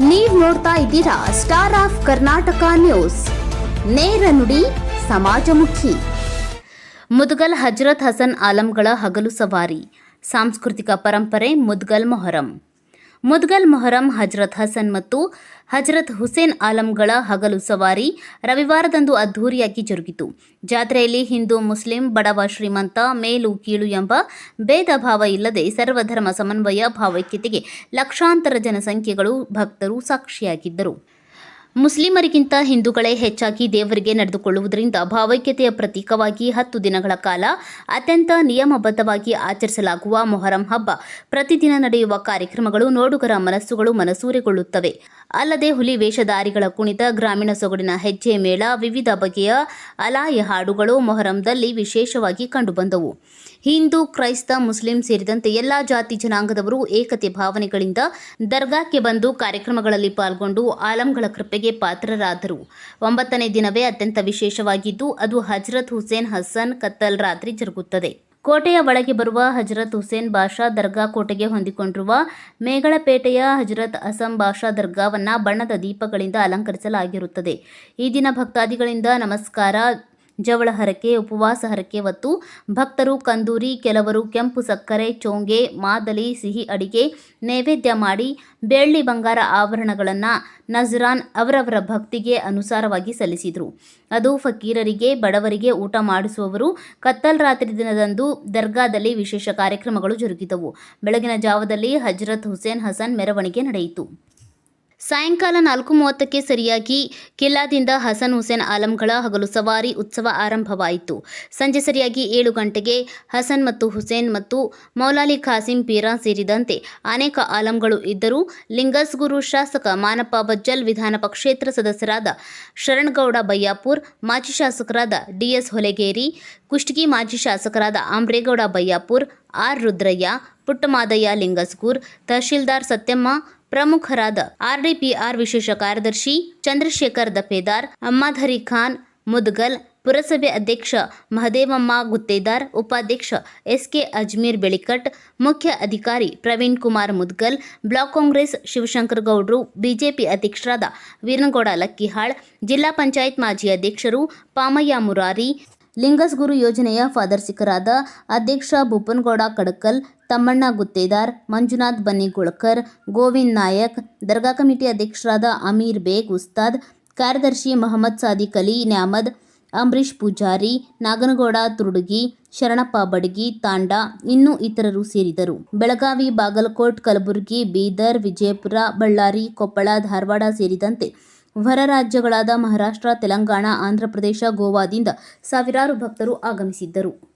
ನೀವು ನೋಡ್ತಾ ಇದ್ದೀರಾ ಸ್ಟಾರ್ ಆಫ್ ಕರ್ನಾಟಕ ನ್ಯೂಸ್ ನೇರ ನುಡಿ, ಸಮಾಜಮುಖಿ. ಮುದ್ಗಲ್ ಹಜರತ್ ಹಸನ್ ಆಲಂಗಳ ಹಗಲು ಸವಾರಿ. ಸಾಂಸ್ಕೃತಿಕ ಪರಂಪರೆ ಮುದ್ಗಲ್ ಮೊಹರಂ. ಮುದ್ಗಲ್ ಮೊಹರಂ ಹಜರತ್ ಹಸನ್ ಮತ್ತು ಹಜರತ್ ಹುಸೇನ್ ಆಲಂಗಳ ಹಗಲು ಸವಾರಿ ರವಿವಾರದಂದು ಅದ್ಧೂರಿಯಾಗಿ ಜರುಗಿತು. ಜಾತ್ರೆಯಲ್ಲಿ ಹಿಂದೂ ಮುಸ್ಲಿಂ ಬಡವ ಶ್ರೀಮಂತ ಮೇಲು ಕೀಳು ಎಂಬ ಭೇದ ಭಾವ ಇಲ್ಲದೆ ಸರ್ವಧರ್ಮ ಸಮನ್ವಯ ಭಾವೈಕ್ಯತೆಗೆ ಲಕ್ಷಾಂತರ ಜನಸಂಖ್ಯೆಗಳು ಭಕ್ತರು ಸಾಕ್ಷಿಯಾಗಿದ್ದರು. ಮುಸ್ಲಿಮರಿಗಿಂತ ಹಿಂದೂಗಳೇ ಹೆಚ್ಚಾಗಿ ದೇವರಿಗೆ ನಡೆದುಕೊಳ್ಳುವುದರಿಂದ ಭಾವೈಕ್ಯತೆಯ ಪ್ರತೀಕವಾಗಿ ಹತ್ತು ದಿನಗಳ ಕಾಲ ಅತ್ಯಂತ ನಿಯಮಬದ್ಧವಾಗಿ ಆಚರಿಸಲಾಗುವ ಮೊಹರಂ ಹಬ್ಬ. ಪ್ರತಿದಿನ ನಡೆಯುವ ಕಾರ್ಯಕ್ರಮಗಳು ನೋಡುಗರ ಮನಸ್ಸುಗಳು ಮನಸೂರೆಗೊಳ್ಳುತ್ತವೆ. ಅಲ್ಲದೆ ಹುಲಿ ವೇಷಧಾರಿಗಳ ಕುಣಿತ, ಗ್ರಾಮೀಣ ಸೊಗಡಿನ ಹೆಜ್ಜೆ ಮೇಳ, ವಿವಿಧ ಬಗೆಯ ಅಲಾಯ ಹಾಡುಗಳು ಮೊಹರಂದಲ್ಲಿ ವಿಶೇಷವಾಗಿ ಕಂಡುಬಂದವು. ಹಿಂದೂ, ಕ್ರೈಸ್ತ, ಮುಸ್ಲಿಂ ಸೇರಿದಂತೆ ಎಲ್ಲಾ ಜಾತಿ ಜನಾಂಗದವರು ಏಕತೆ ಭಾವನೆಗಳಿಂದ ದರ್ಗಾಕ್ಕೆ ಬಂದು ಕಾರ್ಯಕ್ರಮಗಳಲ್ಲಿ ಪಾಲ್ಗೊಂಡು ಆಲಂಗಳ ಕೃಪೆಗೆ ಪಾತ್ರರಾದರು. ಒಂಬತ್ತನೇ ದಿನವೇ ಅತ್ಯಂತ ವಿಶೇಷವಾಗಿದ್ದು, ಅದು ಹಜರತ್ ಹುಸೇನ್ ಹಸನ್ ಕತ್ತಲ್ ರಾತ್ರಿ ಜರುಗುತ್ತದೆ. ಕೋಟೆಯ ಒಳಗೆ ಬರುವ ಹಜರತ್ ಹುಸೇನ್ ಬಾಷಾ ದರ್ಗಾ ಕೋಟೆಗೆ ಹೊಂದಿಕೊಂಡಿರುವ ಮೇಗಳಪೇಟೆಯ ಹಜರತ್ ಅಸಂ ಬಾಷಾ ದರ್ಗಾವನ್ನ ಬಣ್ಣದ ದೀಪಗಳಿಂದ ಅಲಂಕರಿಸಲಾಗಿರುತ್ತದೆ. ಈ ದಿನ ಭಕ್ತಾದಿಗಳಿಂದ ನಮಸ್ಕಾರ ಜವಳ ಹರಕೆ ಉಪವಾಸ ಹರಕೆ ಹೊತ್ತು ಭಕ್ತರು ಕಂದೂರಿ, ಕೆಲವರು ಕೆಂಪು ಸಕ್ಕರೆ, ಚೋಂಗೆ, ಮಾದಲಿ, ಸಿಹಿ ಅಡಿಗೆ, ನೈವೇದ್ಯ ಮಾಡಿ ಬೆಳ್ಳಿ ಬಂಗಾರ ಆಭರಣಗಳನ್ನು ನಜರಾನ್ ಅವರವರ ಭಕ್ತಿಗೆ ಅನುಸಾರವಾಗಿ ಸಲ್ಲಿಸಿದರು. ಅದು ಫಕೀರರಿಗೆ, ಬಡವರಿಗೆ ಊಟ ಮಾಡಿಸುವವರು ಕತ್ತಲ್ ರಾತ್ರಿ ದಿನದಂದು ದರ್ಗಾದಲ್ಲಿ ವಿಶೇಷ ಕಾರ್ಯಕ್ರಮಗಳು ಜರುಗಿದವು. ಬೆಳಗಿನ ಜಾವದಲ್ಲಿ ಹಜರತ್ ಹುಸೇನ್ ಹಸನ್ ಮೆರವಣಿಗೆ ನಡೆಯಿತು. ಸಾಯಂಕಾಲ ನಾಲ್ಕು ಮೂವತ್ತಕ್ಕೆ ಸರಿಯಾಗಿ ಕಿಲ್ಲಾದಿಂದ ಹಸನ್ ಹುಸೇನ್ ಆಲಂಗಳ ಹಗಲು ಸವಾರಿ ಉತ್ಸವ ಆರಂಭವಾಯಿತು. ಸಂಜೆ ಸರಿಯಾಗಿ ಏಳು ಗಂಟೆಗೆ ಹಸನ್ ಮತ್ತು ಹುಸೇನ್ ಮತ್ತು ಮೌಲಾಲಿ ಖಾಸಿಂ ಪೀರಾ ಸೇರಿದಂತೆ ಅನೇಕ ಆಲಂಗಳು ಇದ್ದರೂ. ಲಿಂಗಸ್ಗುರು ಶಾಸಕ ಮಾನಪ್ಪ ಬಜ್ಜಲ್ ವಿಧಾನ ಕ್ಷೇತ್ರ ಸದಸ್ಯರಾದ ಶರಣಗೌಡ ಬಯ್ಯಾಪುರ್ ಮಾಜಿ ಶಾಸಕರಾದ ಡಿಎಸ್ ಹೊಲೆಗೇರಿ, ಕುಷ್ಟಗಿ ಮಾಜಿ ಶಾಸಕರಾದ ಆಂಬ್ರೇಗೌಡ ಬಯ್ಯಾಪುರ್ ಆರ್ ರುದ್ರಯ್ಯ, ಪುಟ್ಟಮಾದಯ್ಯ ಲಿಂಗಸ್ಗೂರ್, ತಹಶೀಲ್ದಾರ್ ಸತ್ಯಮ್ಮ ಪ್ರಮುಖರಾದ ಆರ್ಡಿಪಿಆರ್ ವಿಶೇಷ ಕಾರ್ಯದರ್ಶಿ ಚಂದ್ರಶೇಖರ್ ದಫೇದಾರ್ ಅಮ್ಮಾಧರಿ ಖಾನ್, ಮುದ್ಗಲ್, ಪುರಸಭೆ ಅಧ್ಯಕ್ಷ ಮಹದೇವಮ್ಮ ಗುತ್ತೇದಾರ್, ಉಪಾಧ್ಯಕ್ಷ ಎಸ್ಕೆ ಅಜ್ಮೀರ್ ಬೆಳಿಕಟ್ ಮುಖ್ಯ ಅಧಿಕಾರಿ ಪ್ರವೀಣ್ ಕುಮಾರ್ ಮುದ್ಗಲ್, ಬ್ಲಾಕ್ ಕಾಂಗ್ರೆಸ್ ಶಿವಶಂಕರ್ ಗೌಡ್ರು, ಬಿಜೆಪಿ ಅಧ್ಯಕ್ಷರಾದ ವೀರನಗೌಡ ಲಕ್ಕಿಹಾಳ್, ಜಿಲ್ಲಾ ಪಂಚಾಯತ್ ಮಾಜಿ ಅಧ್ಯಕ್ಷರು ಪಾಮಯ್ಯ ಮುರಾರಿ, ಲಿಂಗಸ್ಗುರು ಯೋಜನೆಯ ಫಾದರ್ಸಿಕರಾದ ಅಧ್ಯಕ್ಷ ಭೂಪನ್ಗೌಡ ಕಡಕಲ್ ತಮ್ಮಣ್ಣ ಗುತ್ತೇದಾರ್, ಮಂಜುನಾಥ್ ಬನ್ನಿಗೋಳ್ಕರ್, ಗೋವಿಂದ್ ನಾಯಕ್, ದರ್ಗಾ ಕಮಿಟಿ ಅಧ್ಯಕ್ಷರಾದ ಅಮೀರ್ ಬೇಗ್ ಉಸ್ತಾದ್, ಕಾರ್ಯದರ್ಶಿ ಮೊಹಮ್ಮದ್ ಸಾದಿಕ್ ಅಲಿ ನ್ಯಾಮದ್, ಅಂಬರೀಷ್ ಪೂಜಾರಿ, ನಾಗನಗೌಡ ತುರುಡುಗಿ, ಶರಣಪ್ಪ ಬಡಗಿ, ತಾಂಡ, ಇನ್ನೂ ಇತರರು ಸೇರಿದರು ಬೆಳಗಾವಿ, ಬಾಗಲಕೋಟ್, ಕಲಬುರಗಿ, ಬೀದರ್, ವಿಜಯಪುರ, ಬಳ್ಳಾರಿ, ಕೊಪ್ಪಳ, ಧಾರವಾಡ ಸೇರಿದಂತೆ ಹೊರ ರಾಜ್ಯಗಳಾದ ಮಹಾರಾಷ್ಟ್ರ, ತೆಲಂಗಾಣ ಆಂಧ್ರಪ್ರದೇಶ ಗೋವಾದಿಂದ ಸಾವಿರಾರು ಭಕ್ತರು ಆಗಮಿಸಿದ್ದರು.